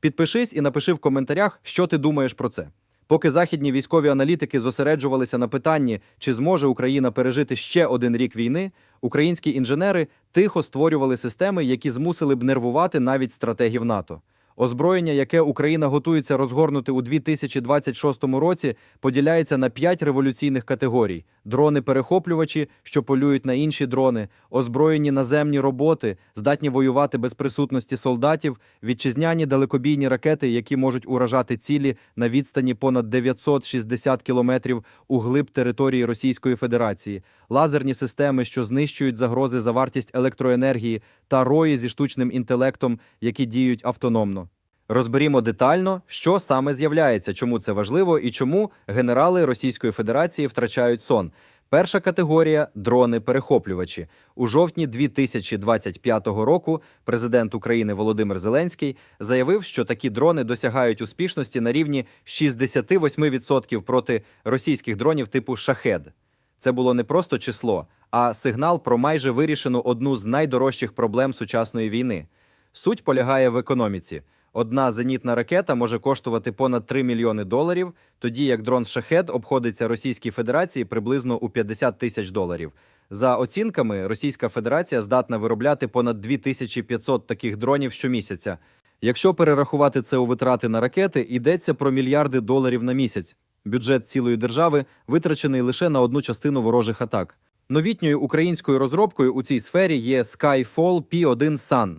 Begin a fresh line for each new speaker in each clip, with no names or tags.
Підпишись і напиши в коментарях, що ти думаєш про це. Поки західні військові аналітики зосереджувалися на питанні, чи зможе Україна пережити ще один рік війни, українські інженери тихо створювали системи, які змусили б нервувати навіть стратегів НАТО. Озброєння, яке Україна готується розгорнути у 2026 році, поділяється на п'ять революційних категорій: дрони-перехоплювачі, що полюють на інші дрони, озброєні наземні роботи, здатні воювати без присутності солдатів, вітчизняні далекобійні ракети, які можуть уражати цілі на відстані понад 960 кілометрів у глиб території Російської Федерації, лазерні системи, що знищують загрози за вартість електроенергії, та рої зі штучним інтелектом, які діють автономно. Розберімо детально, що саме з'являється, чому це важливо і чому генерали Російської Федерації втрачають сон. Перша категорія дрони-перехоплювачі. У жовтні 2025 року президент України Володимир Зеленський заявив, що такі дрони досягають успішності на рівні 68% проти російських дронів типу шахед. Це було не просто число, а сигнал про майже вирішену одну з найдорожчих проблем сучасної війни. Суть полягає в економіці. Одна зенітна ракета може коштувати понад 3 мільйони доларів, тоді як дрон Шахед обходиться Російській Федерації приблизно у 50 тисяч доларів. За оцінками, Російська Федерація здатна виробляти понад 2500 таких дронів щомісяця. Якщо перерахувати це у витрати на ракети, йдеться про мільярди доларів на місяць. Бюджет цілої держави витрачений лише на одну частину ворожих атак. Новітньою українською розробкою у цій сфері є Skyfall P1 Sun.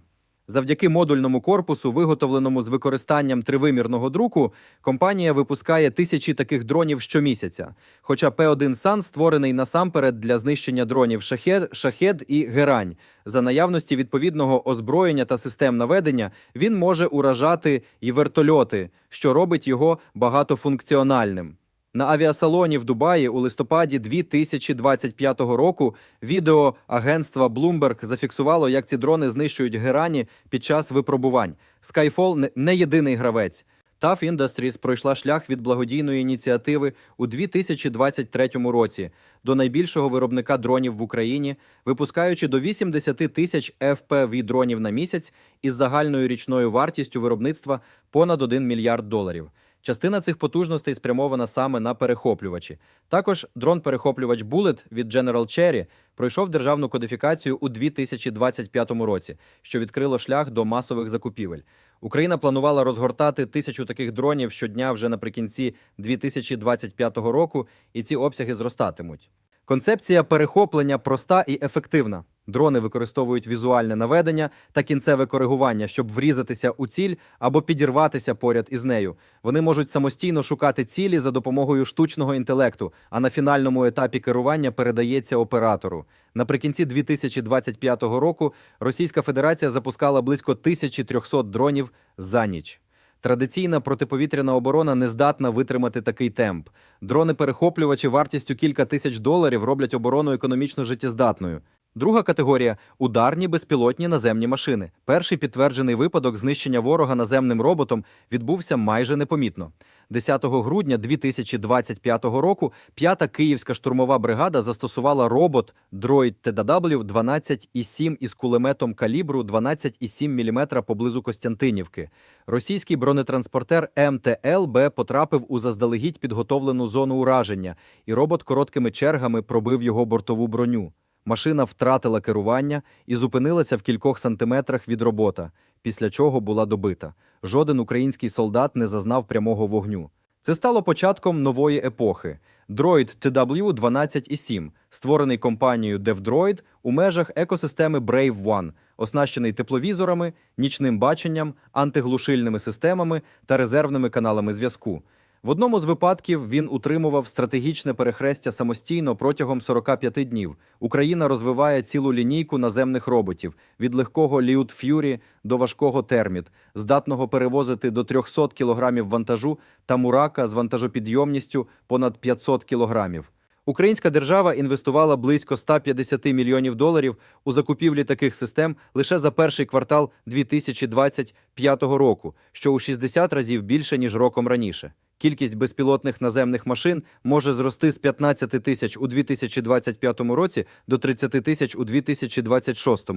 Завдяки модульному корпусу, виготовленому з використанням тривимірного друку, компанія випускає тисячі таких дронів щомісяця. Хоча P1 Sun створений насамперед для знищення дронів шахед, шахед і герань. За наявності відповідного озброєння та систем наведення він може уражати і вертольоти, що робить його багатофункціональним. На авіасалоні в Дубаї у листопаді 2025 року відео агентства Bloomberg зафіксувало, як ці дрони знищують герані під час випробувань. Skyfall не- єдиний гравець. TAF Industries пройшла шлях від благодійної ініціативи у 2023 році до найбільшого виробника дронів в Україні, випускаючи до 80 тисяч FPV дронів на місяць із загальною річною вартістю виробництва понад 1 мільярд доларів. Частина цих потужностей спрямована саме на перехоплювачі. Також дрон-перехоплювач Bullet від General Cherry пройшов державну кодифікацію у 2025 році, що відкрило шлях до масових закупівель. Україна планувала розгортати тисячу таких дронів щодня вже наприкінці 2025 року, і ці обсяги зростатимуть. Концепція перехоплення проста і ефективна. Дрони використовують візуальне наведення та кінцеве коригування, щоб врізатися у ціль або підірватися поряд із нею. Вони можуть самостійно шукати цілі за допомогою штучного інтелекту, а на фінальному етапі керування передається оператору. Наприкінці 2025 року Російська Федерація запускала близько 1300 дронів за ніч. Традиційна протиповітряна оборона не здатна витримати такий темп. Дрони-перехоплювачі вартістю кілька тисяч доларів роблять оборону економічно життєздатною. Друга категорія ударні безпілотні наземні машини. Перший підтверджений випадок знищення ворога наземним роботом відбувся майже непомітно. 10 грудня 2025 року п'ята київська штурмова бригада застосувала робот Droid TW 12,7 із кулеметом калібру 12,7 мм поблизу Костянтинівки. Російський бронетранспортер МТЛ-Б потрапив у заздалегідь підготовлену зону ураження, і робот короткими чергами пробив його бортову броню. Машина втратила керування і зупинилася в кількох сантиметрах від робота, після чого була добита. Жоден український солдат не зазнав прямого вогню. Це стало початком нової епохи. Droid TW-12,7, створений компанією DevDroid у межах екосистеми Brave One, оснащений тепловізорами, нічним баченням, антиглушильними системами та резервними каналами зв'язку. В одному з випадків він утримував стратегічне перехрестя самостійно протягом 45 днів. Україна розвиває цілу лінійку наземних роботів від легкого Liut Fury до важкого Терміт, здатного перевозити до 300 кг вантажу та Мурака з вантажопідйомністю понад 500 кг. Українська держава інвестувала близько 150 мільйонів доларів у закупівлі таких систем лише за перший квартал 2025 року, що у 60 разів більше ніж роком раніше. Кількість безпілотних наземних машин може зрости з 15 тисяч у 2025 році до 30 тисяч у 2026.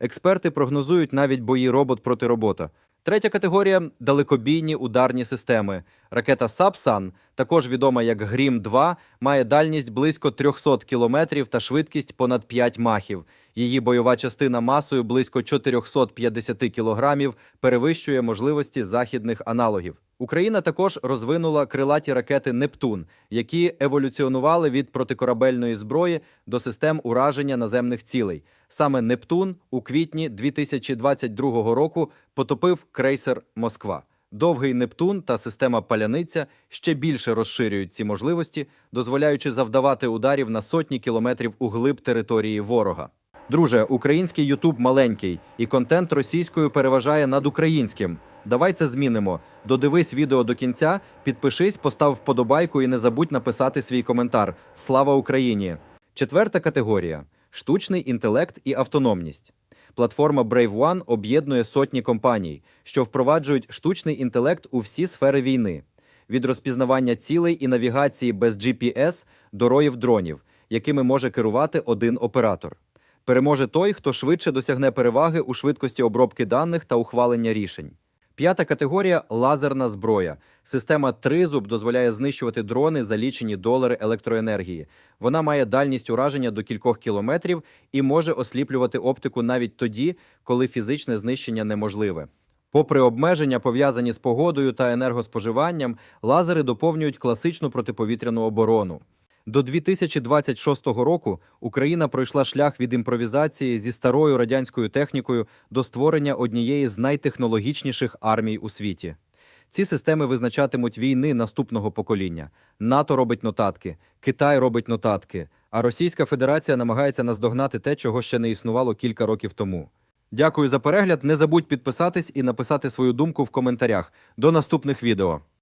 Експерти прогнозують навіть бої робот проти робота. Третя категорія далекобійні ударні системи. Ракета Сапсан, також відома як Грім 2 має дальність близько 300 кілометрів та швидкість понад 5 махів. Її бойова частина масою близько 450 кілограмів перевищує можливості західних аналогів. Україна також розвинула крилаті ракети Нептун, які еволюціонували від протикорабельної зброї до систем ураження наземних цілей. Саме Нептун у квітні 2022 року потопив крейсер Москва. Довгий Нептун та система Паляниця ще більше розширюють ці можливості, дозволяючи завдавати ударів на сотні кілометрів у глиб території ворога. Друже, український Ютуб маленький, і контент російською переважає над українським. Давай це змінимо. Додивись відео до кінця, підпишись, постав вподобайку і не забудь написати свій коментар. Слава Україні! Четверта категорія штучний інтелект і автономність. Платформа Brave One об'єднує сотні компаній, що впроваджують штучний інтелект у всі сфери війни від розпізнавання цілей і навігації без GPS до роїв дронів, якими може керувати один оператор. Переможе той, хто швидше досягне переваги у швидкості обробки даних та ухвалення рішень. П'ята категорія лазерна зброя. Система Тризуб дозволяє знищувати дрони за лічені долари електроенергії. Вона має дальність ураження до кількох кілометрів і може осліплювати оптику навіть тоді, коли фізичне знищення неможливе. Попри обмеження, пов'язані з погодою та енергоспоживанням, лазери доповнюють класичну протиповітряну оборону. До 2026 року Україна пройшла шлях від імпровізації зі старою радянською технікою до створення однієї з найтехнологічніших армій у світі. Ці системи визначатимуть війни наступного покоління. НАТО робить нотатки, Китай робить нотатки, а Російська Федерація намагається наздогнати те, чого ще не існувало кілька років тому. Дякую за перегляд. Не забудь підписатись і написати свою думку в коментарях. До наступних відео.